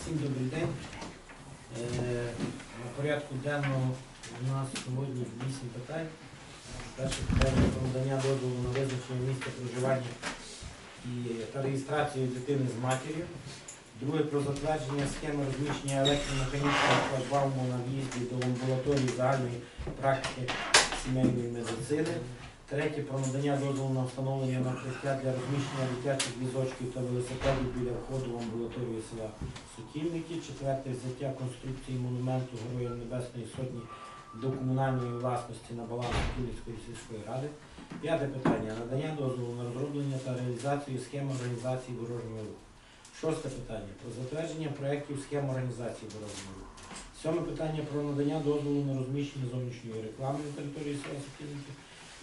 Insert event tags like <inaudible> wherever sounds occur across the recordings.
всім добрий день. Е, На порядку денного у нас сьогодні 8 питань. Перше питання про надання дозволу на визначення місця проживання і та реєстрацію дитини з матір'ю. Друге про затвердження схеми розміщення електромеханічного шлагбауму на в'їзді до амбулаторії загальної практики сімейної медицини. Третє про надання дозволу на встановлення накриття для розміщення дитячих візочків та велосипедів біля входу в амбулаторію села Сутільники. Четверте взяття конструкції монументу Героям Небесної Сотні до комунальної власності на баланс Київської сільської ради. П'яте питання надання дозволу на розроблення та реалізацію схеми організації дорожнього руху. Шосте питання про затвердження проєктів схем організації дорожнього руху. Сьоме питання про надання дозволу на розміщення зовнішньої реклами на території села Сутільники.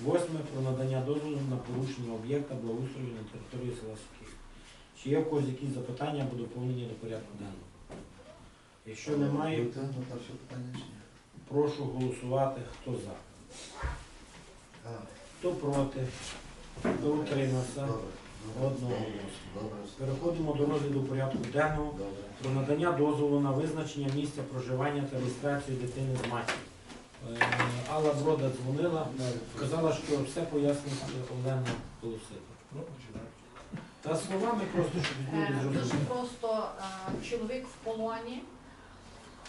Восьме про надання дозволу на порушення об'єкта благоустрою на території села Сокіл. Чи є в когось якісь запитання або доповнення до порядку денного? Якщо немає, чи ні? прошу голосувати. Хто за? Хто проти? Хто утримався? Одного голосу. Переходимо до розгляду порядку денного про надання дозволу на визначення місця проживання та реєстрацію дитини з матір'ю. Е, Алла Брода дзвонила, сказала, що все пояснить Олена Голосита. Та словами просто, щоб люди Е, Дуже зрозуміли. просто е, чоловік в полоні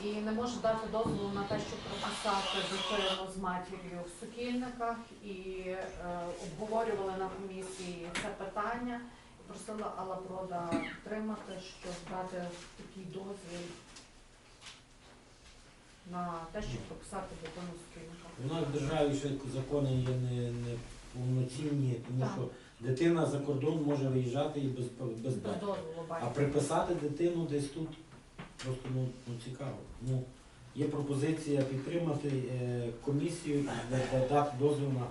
і не може дати дозволу на те, щоб прописати дитину з матір'ю в сукільниках. І е, обговорювали на комісії це питання. І просила Алла Брода підтримати, щоб дати такий дозвіл на те, щоб прописати дитину в сукільниках. У нас в державі ще закони є не, не повноцінні, тому Так. що дитина за кордон може виїжджати і без, без Без батька. дозволу А батька. приписати дитину десь тут просто ну, ну, цікаво. Ну, є пропозиція підтримати е, комісію і да- да- дати дозвіл на,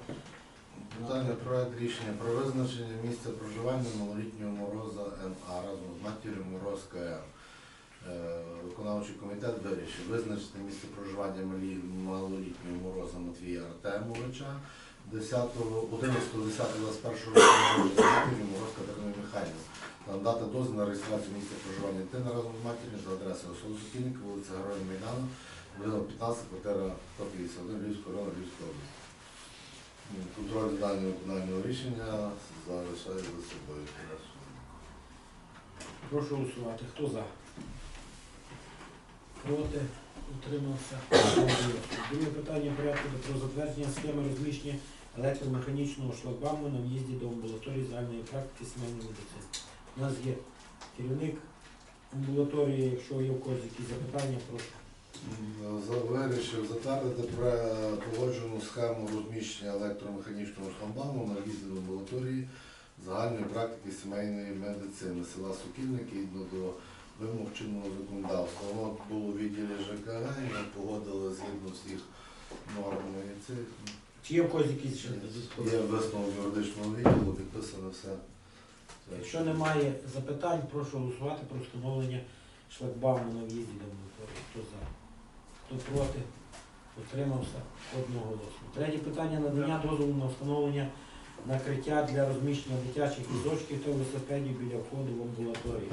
Питання проект рішення про визначення місця проживання малолітнього мороза НА разом з матір'ю Мороз КМ. Е, Виконавчий комітет вирішив визначити місце проживання малолітнього мороза Матвія Артемовича 10, 11, 10, 21 року народження матір'ю Мороз Катерини Михайлівни. Надати дозвіл на реєстрацію місця проживання дитини разом з матір'ю за адресою село Сокільники, вулиця Героїв Майдану, будинок 15, квартира 151, Львівського району, Львівської області. Контроль даним виконанням рішення залишає за собою. прошу голосувати. Хто за? Проти? Утримався? Друге питання порядку про затвердження схеми розміщення електромеханічного шлагбауму на в'їзді до амбулаторії загальної практики сімейної медицини. У нас є керівник амбулаторії, якщо є в когось якісь запитання, прошу. Вирішив затвердити пре- погоджену схему розміщення електромеханічного шламбану на в'їзді до амбулаторії загальної практики сімейної медицини села Сокільники відно до вимог чинного законодавства. Воно було в відділі ЖКГ і ми погодили згідно всіх норм і цих. Чи є в когось якісь ще Є додаткові? висновок юридичного відділу, підписано все. Якщо немає запитань, прошу голосувати про встановлення шлагбауму на в'їзді до амбулаторії. Хто за? Хто проти? Утримався одноголосно. Третє питання надання дозволу на встановлення накриття для розміщення дитячих візочків та велосипедів біля входу в амбулаторію.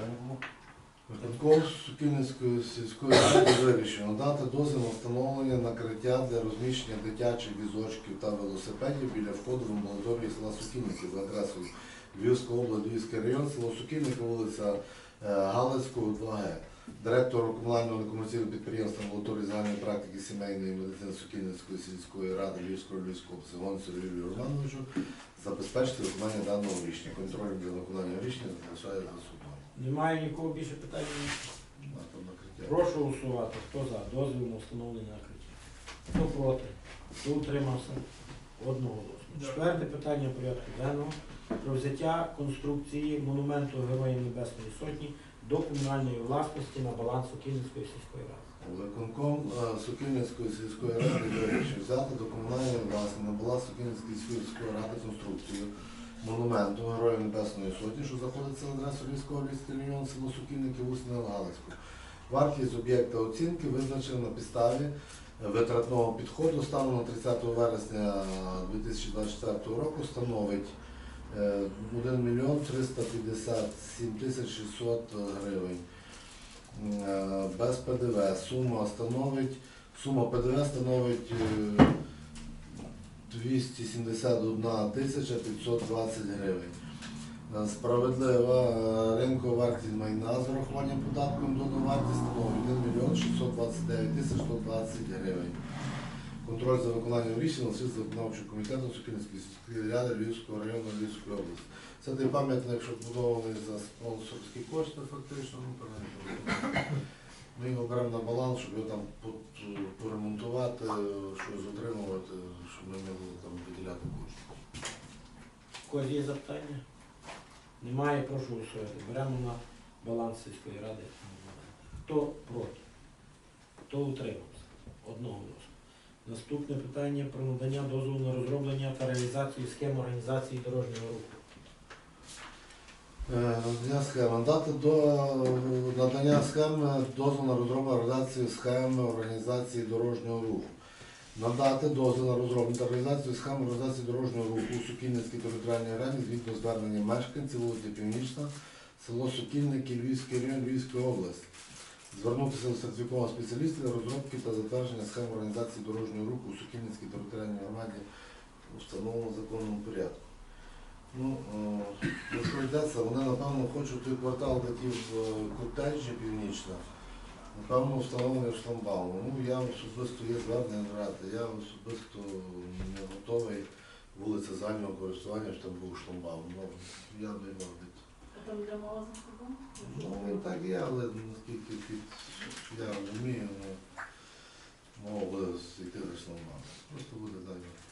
Виконком Сукільницької сільської ради вирішив надати дозвіл на встановлення накриття для розміщення дитячих візочків та велосипедів біля входу в амбулаторію села Сукільники за адресою Львівська область, Львівський район, село Сукільники, вулиця е, Галицького, 2Г. Директору комунального некомерційного підприємства амбулаторії загальної практики сімейної медицини Сукільницької сільської ради Львівської області Гонцю Юрію Романовичу забезпечити виконання даного рішення. Контроль за виконанням рішення залишає за. Немає нікого більше питань? Прошу голосувати. Хто за? Дозвіл на встановлення накриття. Хто проти? Хто утримався? Одноголосно. Четверте питання порядку денного про взяття конструкції монументу Героїв Небесної Сотні до комунальної власності на баланс Сокільницької сільської ради. Виконком е, Сокільницької сільської ради вирішив взяти до комунальної власності на баланс Сокільницької сільської ради конструкцію монументу Героїв Небесної Сотні, що знаходиться на адресу Львівського області район село Сокільники, Усне Галицьку. Вартість об'єкта оцінки визначена на підставі е, витратного підходу станом на 30 вересня 2024 року становить е, 1 мільйон 357 тисяч 600 гривень. е, без ПДВ. Сума становить, сума ПДВ становить е, 271 тисяча 520 гривень. Справедлива е, ринкова вартість майна з урахуванням податком до вартість становить 1 мільйон 629 тисяч 120 гривень. Контроль за виконанням рішень носить за виконавчим комітетом Сокільницької сільської Львівського району Львівської області. Це той пам'ятник, що побудований за спонсорські кошти, фактично, ну. Ми його беремо на баланс, щоб його там поремонтувати, щось отримувати, щоб ми могли там виділяти кошти. У когось є запитання? Немає, прошу голосувати. Беремо на баланс сільської ради. Хто проти? Хто утримався? Одного голосу. Наступне питання про надання дозволу на розроблення та реалізацію схем організації дорожнього руху. Е, Надання схеми. Надати до надання схеми дозволу на розроблення реалізацію схеми організації дорожнього руху. Надати дозвіл на розроблення та реалізацію схеми організації дорожнього руху у Сукільницькій територіальній раді згідно звернення мешканців вулиці Північна, село Сукільники, Львівський район, Львівської області. Звернутися до сертифікованого спеціаліста для розробки та затвердження схем організації дорожнього руху у Сукільницькій територіальній громаді у встановленому законному порядку. Ну, е, про що йдеться, вони напевно хочуть той квартал, ті в е, котеджі північна, напевно, встановлений шламбаум. Ну, я особисто є звернення брати, я особисто не готовий вулиця загального користування, щоб там був шламбаум. Ну, я не мав від. Там де мова за? Ну, він так є, але наскільки під, я розумію, ну, мова буде йти за шламбаум. Просто буде зайве.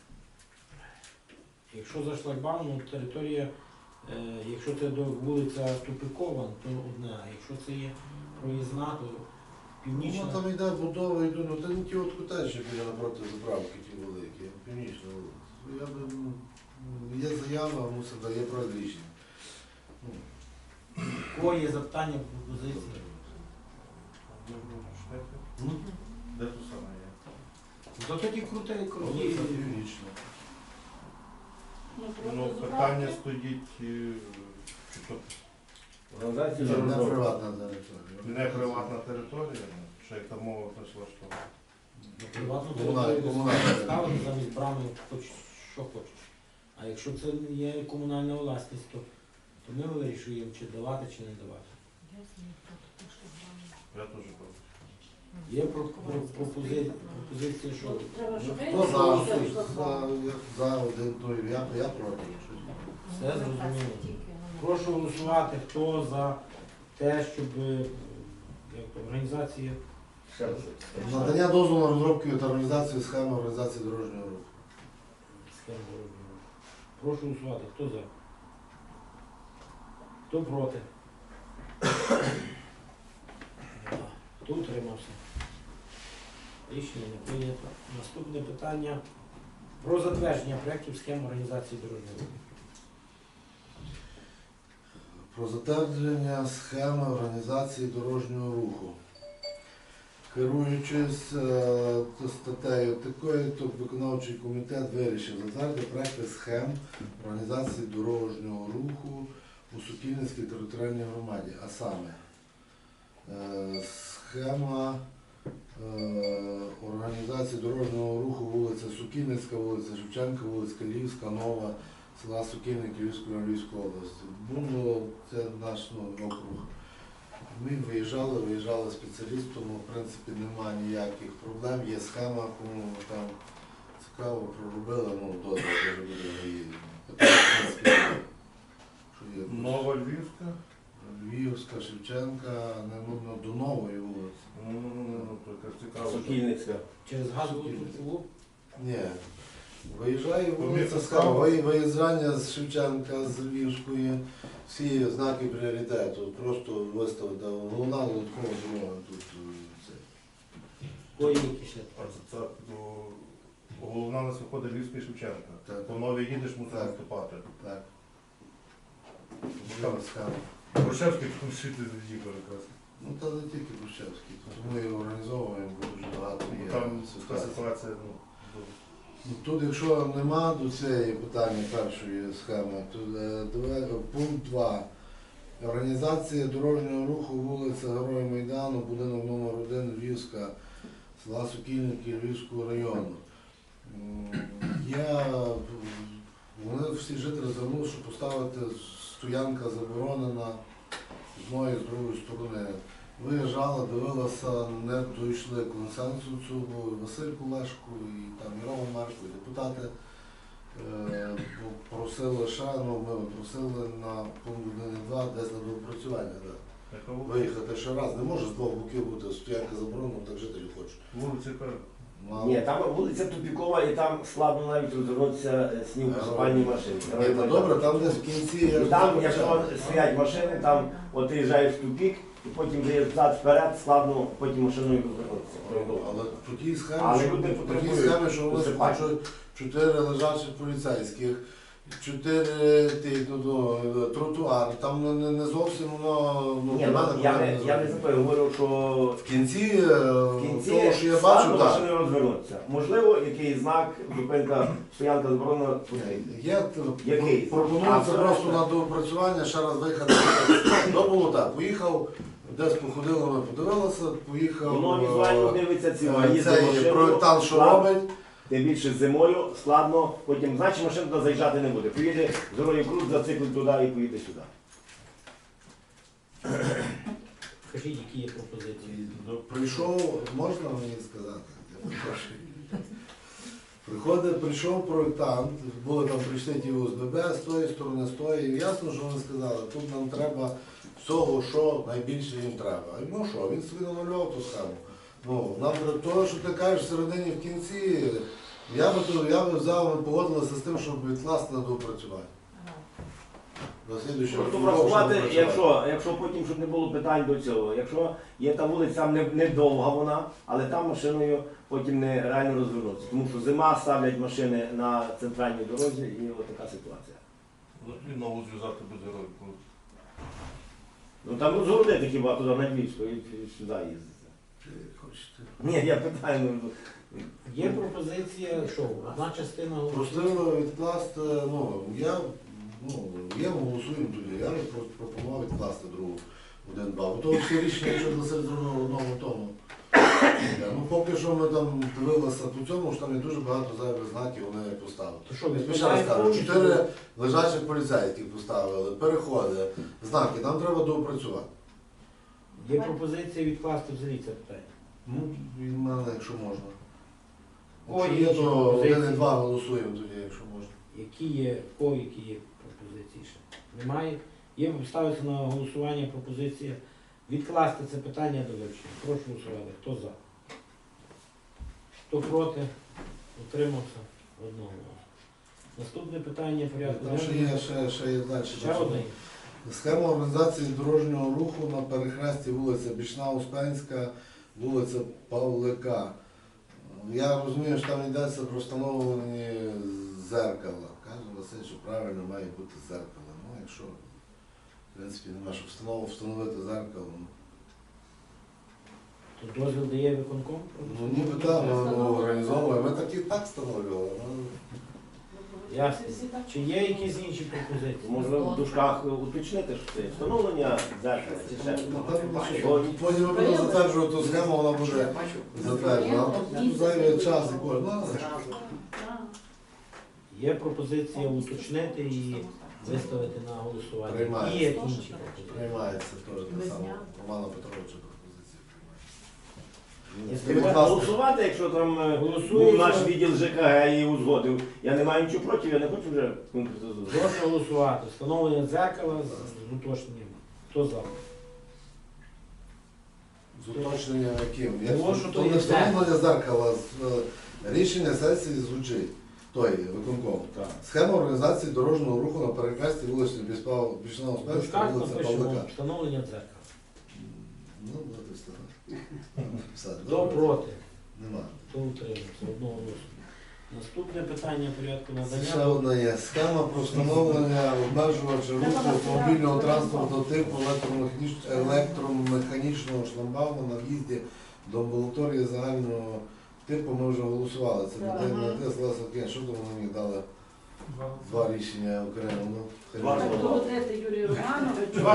Якщо за шлагбаумом територія, е, якщо це до вулиця Тупикова, то одне, а якщо це є проїзна, то Ну, там йде будова, йду, ну це не ті от котежі біля напроти заправки, ті великі, а північна вулиця. Ну, Я би, ну, є заява, мусить дає рішення. Ну, У кого є запитання, пропозиції? Ну, Де тут саме є? То тоді круте, круті. Вулиця північна. Ну, Ну, питання стоїть, е, чи то Це не приватна територія. не приватна територія, що як там мова прийшла, що Приватну Комунальна- територію комунальна. ставити замість брами, хоч що хочеш. А якщо це не є комунальна власність, то, то ми вирішуємо, чи давати, чи не давати. я теж проти. Є про, про, пропозиція, що Ну, Хто за? За, за, один, той, я, я проти. все зрозуміло. Прошу голосувати, хто за те, щоб е, як організація Надання дозволу на розробку та організацію схеми організації дорожнього руху. схем дорожнього руху. Прошу голосувати, хто за? Хто проти? Хто утримався? Рішення не прийнято. Наступне питання про затвердження проєктів схем організації дорожнього руху. Про затвердження схеми організації дорожнього руху. Керуючись е, статтею такої, то виконавчий комітет вирішив затвердити проекти схем організації дорожнього руху у Сукільницькій територіальній громаді. А саме е, схема е, організації дорожнього руху вулиця Сукільницька, вулиця Шевченка, вулиця Львівська, Нова, села Сукільник Львівської Львівської області. Було це наш ну, округ. Ми виїжджали, виїжджали спеціалістом, ну, в принципі немає ніяких проблем. Є схема, кому там цікаво проробили, ну добре, буде її. Нова Львівська? Львівська, Шевченка, не нудно до нової вулиці. Ну, ну, ну, ну, то якась цікава. Сокільницька. Через газову трубу Ні. Виїжджає вулиця Скава, Скава. ви- виїжджання з Шевченка, з Львівської, всі знаки пріоритету, просто виставити. Головна додаткова дорога тут. е, Це. кої ще. А це, це ну, головна нас виходить Львівська і Шевченка. Так. По новій їдеш, мусиш Так. виступати. Так. Там Скава. Грушевський там шити їхав якраз. Ну та не тільки Брущевський, тут ми його організовуємо, бо дуже багато є Там така ситуація, ну, Ну, Тут, якщо нема до цієї питання першої схеми, то е, е, пункт 2. Організація дорожнього руху вулиця Героя Майдану, будинок номер 1 Львівська, села Сокільники Львівського району. М, Я, вони всі жителі звернулися, щоб поставити стоянка заборонена з одної з другої сторони. Виїжджала, дивилася, не дійшли консенсусу, бо Василь Кулешко і там і Рома Марко, і депутати е, просили ще, ну ми просили на пункт 1.2 десь на доопрацювання. Да. Виїхати ще раз. Не може з двох боків бути стоянка заборонена, так жителі хочуть. Вулиця яка? Ну, Ні, там вулиця тупікова і там складно навіть розвернутися е, снігопосипальні машини. Ні, ну добре, там десь в кінці. я І ж там, не якщо почав. стоять машини, там от ти їжджаєш в тупік, і потім вже взад вперед, складно потім машиною розвернутися. Але по тій схемі, Але що, люди по тій потребують схемі, що вони посипання. хочуть чотири лежачих поліцейських, чотири ті, ну, ну, тротуари, там ну, не, не зовсім воно ну, Ні, для ну, мене я не, я не за говорю, що В кінці, е, в кінці того, що я складно бачу, так. машиною розвернутися. Можливо, який знак, зупинка, стоянка заборонена. Є, Який? пропонується А, просто це- на доопрацювання ще раз виїхати. То <coughs> було так, поїхав, десь походили, ми подивилися, поїхав Воно візуально е, дивиться ці е, цей машиною, проєктант, що складно. робить. Тим більше зимою складно, потім, значить машина туди заїжджати не буде. Поїде з дороги круг, зациклить туди і поїде сюди. Скажіть, які є пропозиції? Прийшов, можна мені сказати? Я. Приходить, прийшов проєктант, були там прийшли ті ОСББ з тої сторони, з тої. І ясно, що вони сказали, тут нам треба всього, що найбільше їм треба. А ну що, він собі намалював ту схему. Ну, нам треба того, що ти кажеш всередині в кінці, я би, то- я би взяв, ми погодилися з тим, щоб відкласти на доопрацювання. На Просто року, врахувати, щоб якщо, якщо потім, щоб не було питань до цього, якщо є та вулиця, там не, не довга вона, але там машиною потім не реально розвернутися. Тому що зима ставлять машини на центральній дорозі і от така ситуація. І нову зв'язати без героїв. Ну там розгородити хіба туди на Львівську і і сюди їздити. Хочете. Ні, я питаю, ну, Є пропозиція, що одна частина Просили відкласти, ну, я, ну, є, ми голосуємо тоді, я би просто пропонував відкласти другу один два. Бо то всі рішення, якщо для себе зробили одному тому. Ну, поки що ми там дивилися по цьому, що там є дуже багато зайвих знаків, вони поставили. То що, ще раз кажу, чотири лежачих поліцейських поставили, переходи, знаки, нам треба доопрацювати. Є пропозиція відкласти взагалі це питання. Ну, мене, якщо можна. Ой, є, інші то пропозиції. один і два голосуємо тоді, якщо можна. Які є, в кого які є пропозиції ще? Немає. Є ставиться на голосування пропозиція відкласти це питання до вивчення. Прошу голосувати. Хто за? Хто проти? Утримався? Одного. Наступне питання порядку. Там ще денного. є, ще, ще є далі. Ще одне. Схема організації дорожнього руху на перехресті вулиця Бічна Успенська, вулиця Павлика. Я розумію, що там йдеться про встановлені зеркала. Каже Василь, що правильно має бути зеркало. Ну, якщо, в принципі, нема що встанов- встановити зеркало. ну, То дозвіл дає виконком? Ну, ніби там ну, організовує. Ми так і так встановлювали. ну. Ясно. Чи є якісь інші пропозиції? можна в дужках уточнити, що це встановлення дзеркала чи ще. Потім ми будемо затверджувати ту схему, вона буде затверджена. А тут час і кожен. Є пропозиція уточнити і виставити на голосування. Приймається. Є інші пропозиції. Приймається теж те саме. Романа Петровича Голосувати, якщо там е, Голосуємо. був наш відділ ЖКГ і узгодив. Я не маю нічого проти, я не хочу вже конкретизувати. Прошу голосувати. Встановлення дзеркала з з уточненням. Хто за? З уточненням яким? Як що то не встановлення зеркала, з, е, рішення сесії звучить. Той виконком. Так. Схема організації дорожнього руху на перехресті вулиці Біспав, Успенська, дужках вулиця Павлика. встановлення дзеркала. Ну, от і Хто проти? Нема. Хто утримався? Одного голосу. Наступне питання порядку Це ще надання. одна є. Схема про встановлення обмежувача руху автомобільного транспорту типу електромеханіч- електромеханічного шламбауму на в'їзді до амбулаторії загального типу. Ми вже голосували. Це Так. людей не Слава Що там вони мені дали? Два рішення окремо. Ну, Два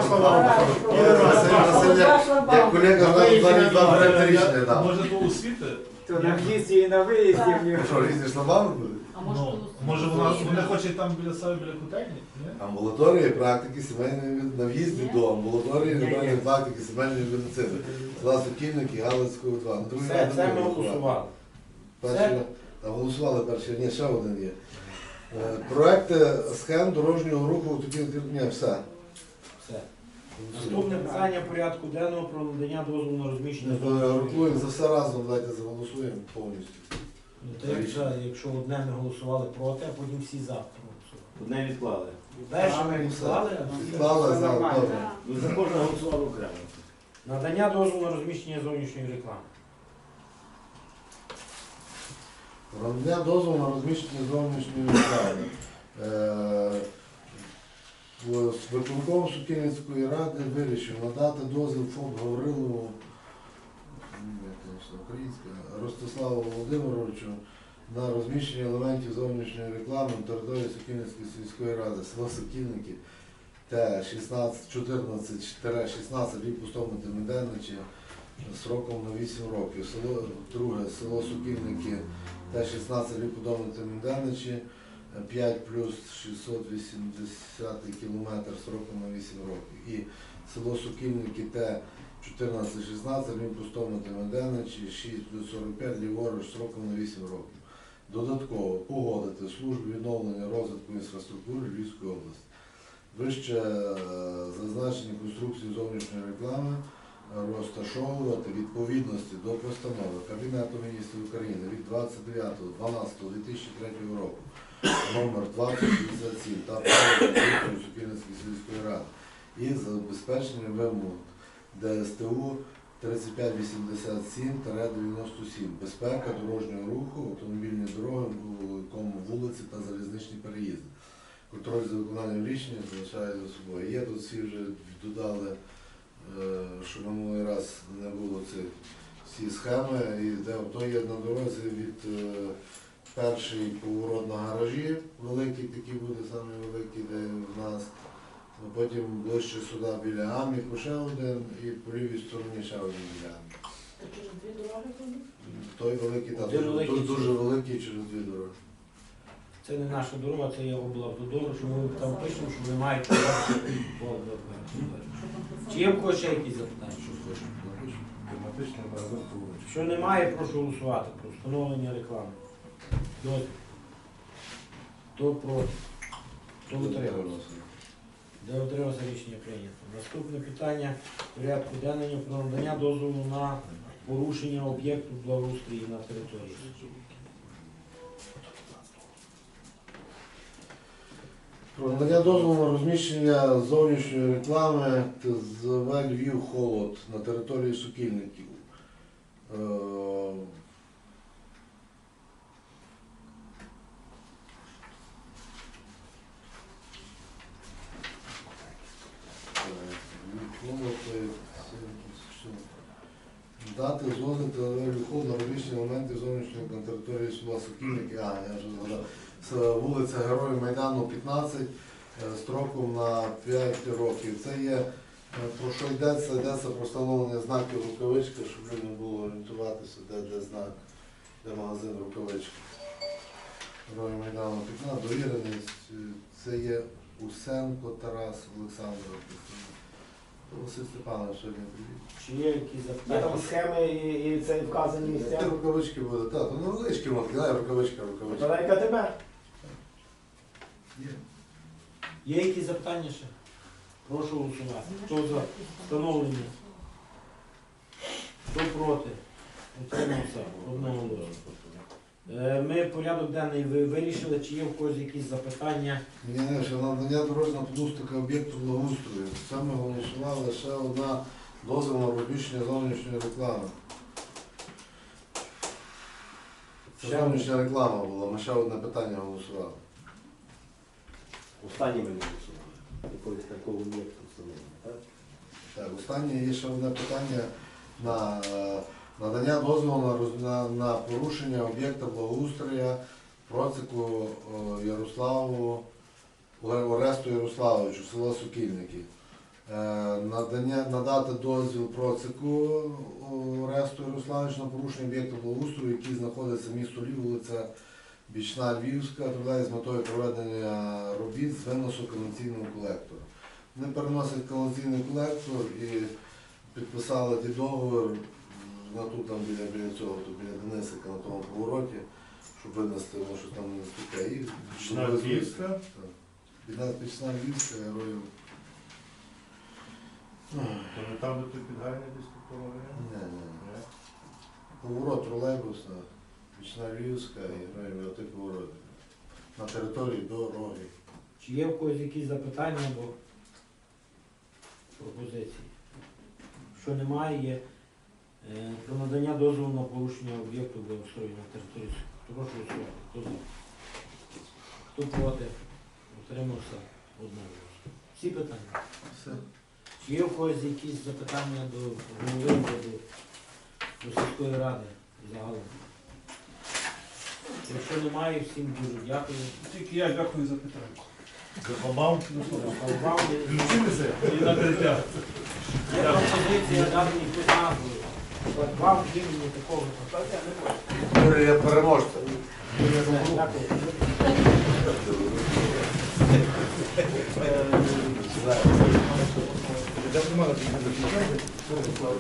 слова. Два слова. Як колега два два проекти рішення дав. Може то освіти? То на в'їзді і на виїзді в нього. Що, різні слова буде? А може Ну, може вона вони хочуть там біля себе біля котельні? Ні? Амбулаторії, практики, сімейної на в'їзді до амбулаторії, Ні, ні. нормальної практики, сімейної медицини. Села Сокільники, Галицького 2. Другий Все, раз це ми голосували. Та голосували перший, ні, ще один є. Е, Проекти схем дорожнього руху, тоді, ні, все. Все. Наступне питання порядку денного про надання дозволу на розміщення зовнішньої Рахуємо за все разом, давайте заголосуємо повністю. Ну, то якщо, якщо одне ми голосували проти, а потім всі за проголосували. Одне відклали. Перше ми відклали, а всі Відклали за. добре. Ну, За кожне голосували окремо. Надання дозволу на розміщення зовнішньої реклами. Надання дозволу на розміщення зовнішньої реклами. Е, в- з Виконком Сукільницької ради вирішив надати дозвіл ФОП Гаврилову Ростиславу Володимировичу на розміщення елементів зовнішньої реклами на території Сукільницької сільської ради, село Сокільники Т 16 14-16 рік пустому Демиденичі сроком на 8 років. Село, друге, село Сукільники Т-16 рік подобно 5 плюс 680 кілометр сроком на 8 років. І село Сукільники Т 14-16 рік пустому Демиденичі 6 плюс 45 ліворуч сроком на 8 років. Додатково погодити службу відновлення розвитку інфраструктури Львівської області. Вище е, зазначені конструкції зовнішньої реклами розташовувати відповідності до постанови Кабінету міністрів України від 29.12.2003 року номер 2067 та правил Сукільницької сільської ради і забезпечення вимог ДСТУ 3587-97 безпека дорожнього руху, автомобільні дороги, вулиці та залізничні переїзди. Контроль за виконанням рішення залишає за собою. Є тут всі вже додали, е, що минулий раз не було цих всі схеми, і де то є на дорозі від е, перший поворот на гаражі, великий такий буде, самий великий, де в нас. А Потім ближче сюди біля Аміку ще один і по лівій стороні ще один біля Аміку. Та через дві дороги ходить? Той великий, та Один дуже, великий дуже, чи- дуже великий через дві дороги. Це не наша дорога, це є облавтодор, що ми там пишемо, що по облавтодору. Там писати? Чи є в когось ще якісь запитання? Що. Тематичний поводжу. Що немає, прошу голосувати про встановлення реклами. Дозвіл. Хто проти? Хто утримався? Де утримався рішення прийнято. Наступне питання порядку денного про надання дозволу на порушення об'єкту благоустрою на території. Про надання дозволу на розміщення зовнішньої реклами ТЗВ Львів Холод на території Сукільників. Е. Дати згоди Холод на розміщення елементів зовнішньої на території села Сукільники. А, я вже згадав. Це вулиця Героїв Майдану 15 е, строком на 5 років. Це є е, про що йдеться, йдеться про встановлення знаків рукавички, щоб людям було орієнтуватися, де, де знак, де магазин рукавички. Герої Майдану 15, довіреність. е, Це є Усенко Тарас Олександрович. Василь Степанович сьогодні привіт. Чи є якісь Є запитання? там схеми і, і це вказані місця. рукавички буде, так, то невеличкі, ну, кидає рукавичка, рукавичка. Вона яка тебе? Є. Якісь запитання ще? Прошу голосувати. Хто за встановлення? Хто проти? Утримався одного голосу. Е, Ми порядок денний ви- вирішили, чи є в когось якісь запитання. Ні, ще надання дорожнього плустика об'єкту благоустрою. Це ми голосували ще одна дозвіл на розміщення зовнішньої реклами. Ще зовнішня реклама була, ми ще одне питання голосували. Останні ми не. Якогось такого об'єкту встановлення, так? Так, останнє є ще одне питання на е, надання дозволу на, на, на порушення об'єкта благоустрою Процику о, Ярославу, Оресту Ярославовичу, село Сокільники. Е, Надання, надати дозвіл Процику Оресту Ярославовичу на порушення об'єкту благоустрою, який знаходиться в місто Львів, вулиця Бічна Львівська, трудає з метою проведення робіт з виносу каналізаційного колектора. Вони переносять каналізаційний колектор і підписали ті договір на тут там біля, біля цього, тут біля Денисика на тому повороті, щоб винести, воно щось там не стукає. І Бічна Львівська. Так. Біля Бічна Львівська, героїв. То не там, де той підгальний десь тут ні, ні. Поворот тролейбусна, Бічна Львівська і отих поворотів. На території дороги. Чи є в когось якісь запитання або пропозиції? Що немає, є е, про надання дозволу на порушення об'єкту благоустрою на території. Прошу голосувати. Хто за? Хто проти? Утримався одноголосно. Всі питання. Все. Чи є в когось якісь запитання до голови до, до сільської ради загалом? Якщо немає, всім дуже дякую. Тільки я дякую за. Запамав? Вам Включилися? І накриття. Є пропозиція дати якусь назву. Вам імені такого питання не може. Юрія переможця. Дякую. Я